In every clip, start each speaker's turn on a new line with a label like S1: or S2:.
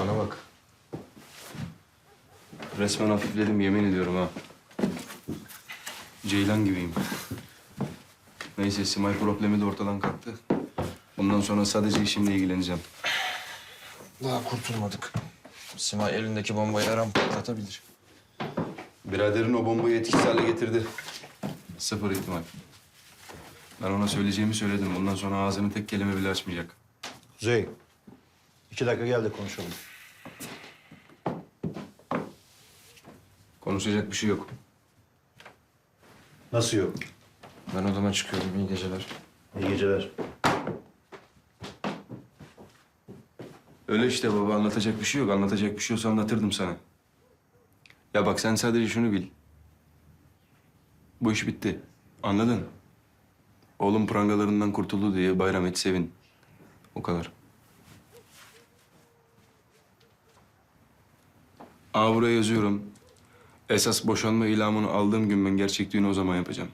S1: Bana bak. Resmen hafifledim yemin ediyorum ha. Ceylan gibiyim. Neyse Simay problemi de ortadan kalktı. Bundan sonra sadece işimle ilgileneceğim.
S2: Daha kurtulmadık. Simay elindeki bombayı her an patlatabilir.
S1: Biraderin o bombayı etkisiz hale getirdi. Sıfır ihtimal. Ben ona söyleyeceğimi söyledim. Bundan sonra ağzını tek kelime bile açmayacak.
S3: Kuzey, iki dakika gel de konuşalım.
S1: Konuşacak bir şey yok.
S3: Nasıl yok?
S2: Ben odama çıkıyorum. İyi geceler.
S3: İyi geceler.
S1: Öyle işte baba anlatacak bir şey yok. Anlatacak bir şey olsa anlatırdım sana. Ya bak sen sadece şunu bil. Bu iş bitti. Anladın? Oğlum prangalarından kurtuldu diye bayram et sevin. O kadar. Aa buraya yazıyorum. Esas boşanma ilamını aldığım gün ben gerçek düğünü o zaman yapacağım.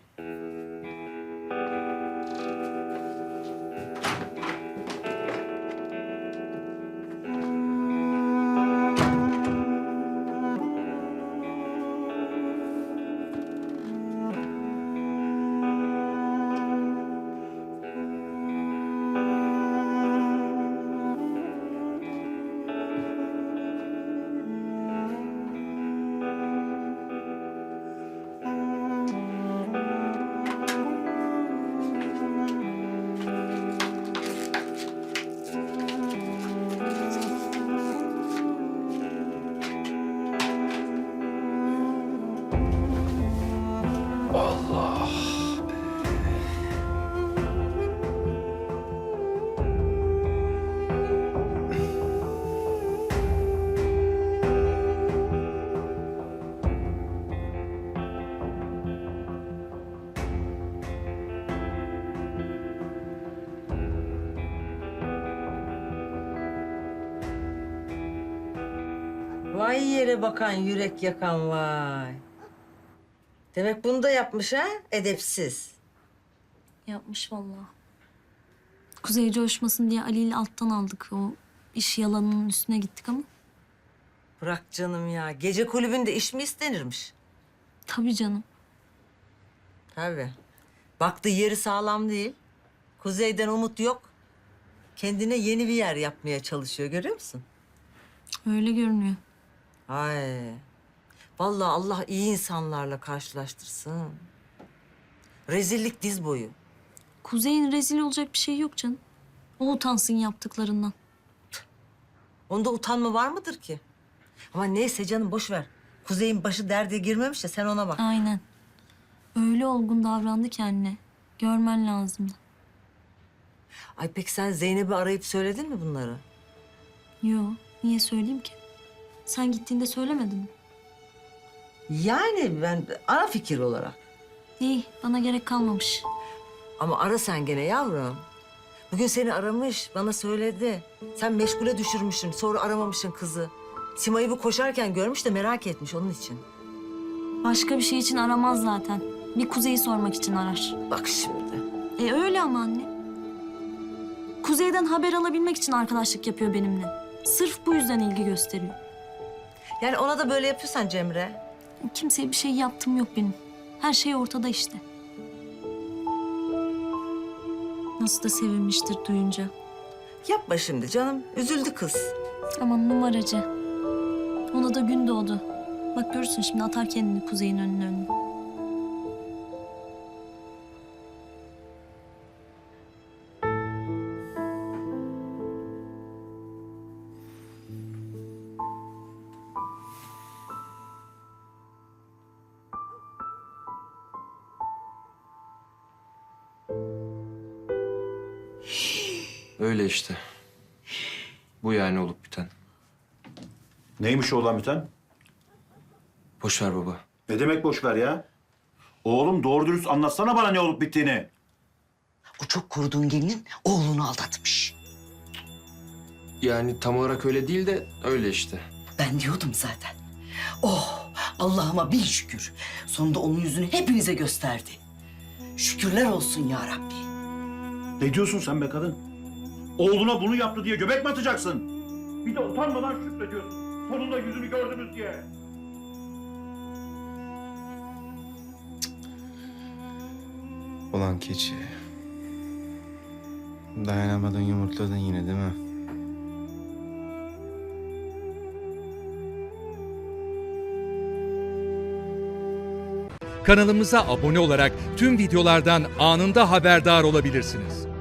S4: Vay yere bakan yürek yakan vay. Demek bunu da yapmış ha edepsiz.
S5: Yapmış vallahi. Kuzey coşmasın diye Ali ile alttan aldık. O iş yalanının üstüne gittik ama.
S4: Bırak canım ya gece kulübünde iş mi istenirmiş?
S5: Tabii canım.
S4: Tabii. Baktı yeri sağlam değil. Kuzeyden umut yok. Kendine yeni bir yer yapmaya çalışıyor görüyor musun?
S5: Öyle görünüyor.
S4: Ay. Vallahi Allah iyi insanlarla karşılaştırsın. Rezillik diz boyu.
S5: Kuzey'in rezil olacak bir şey yok canım. O utansın yaptıklarından.
S4: Onda utanma var mıdır ki? Ama neyse canım boş ver. Kuzey'in başı derde girmemiş de sen ona bak.
S5: Aynen. Öyle olgun davrandı kendine. Görmen lazımdı.
S4: Ay peki sen Zeynep'i arayıp söyledin mi bunları?
S5: Yo, niye söyleyeyim ki? Sen gittiğinde söylemedin mi?
S4: Yani ben ara fikir olarak.
S5: İyi, bana gerek kalmamış.
S4: Ama ara sen gene yavrum. Bugün seni aramış, bana söyledi. Sen meşgule düşürmüşsün, sonra aramamışsın kızı. Simay'ı bu koşarken görmüş de merak etmiş onun için.
S5: Başka bir şey için aramaz zaten. Bir Kuzey'i sormak için arar.
S4: Bak şimdi.
S5: E öyle ama anne. Kuzey'den haber alabilmek için arkadaşlık yapıyor benimle. Sırf bu yüzden ilgi gösteriyor.
S4: Yani ona da böyle yapıyorsan Cemre.
S5: Kimseye bir şey yaptım yok benim. Her şey ortada işte. Nasıl da sevinmiştir duyunca.
S4: Yapma şimdi canım. Üzüldü kız.
S5: Aman numaracı. Ona da gün doğdu. Bak görürsün şimdi atar kendini Kuzey'in önüne önüne.
S2: Öyle işte. Bu yani olup biten.
S3: Neymiş o olan biten?
S2: Boş ver baba.
S3: Ne demek boş ver ya? Oğlum doğru dürüst anlatsana bana ne olup bittiğini.
S6: O çok koruduğun gelinin oğlunu aldatmış.
S2: Yani tam olarak öyle değil de öyle işte.
S6: Ben diyordum zaten. Oh Allah'ıma bin şükür. Sonunda onun yüzünü hepinize gösterdi. Şükürler olsun ya Rabbi.
S3: Ne diyorsun sen be kadın? Oğluna bunu yaptı diye göbek mi atacaksın? Bir de utanmadan şükrediyorsun. Sonunda yüzünü gördünüz diye.
S1: Ulan keçi. Dayanamadın yumurtladın yine değil mi?
S7: Kanalımıza abone olarak tüm videolardan anında haberdar olabilirsiniz.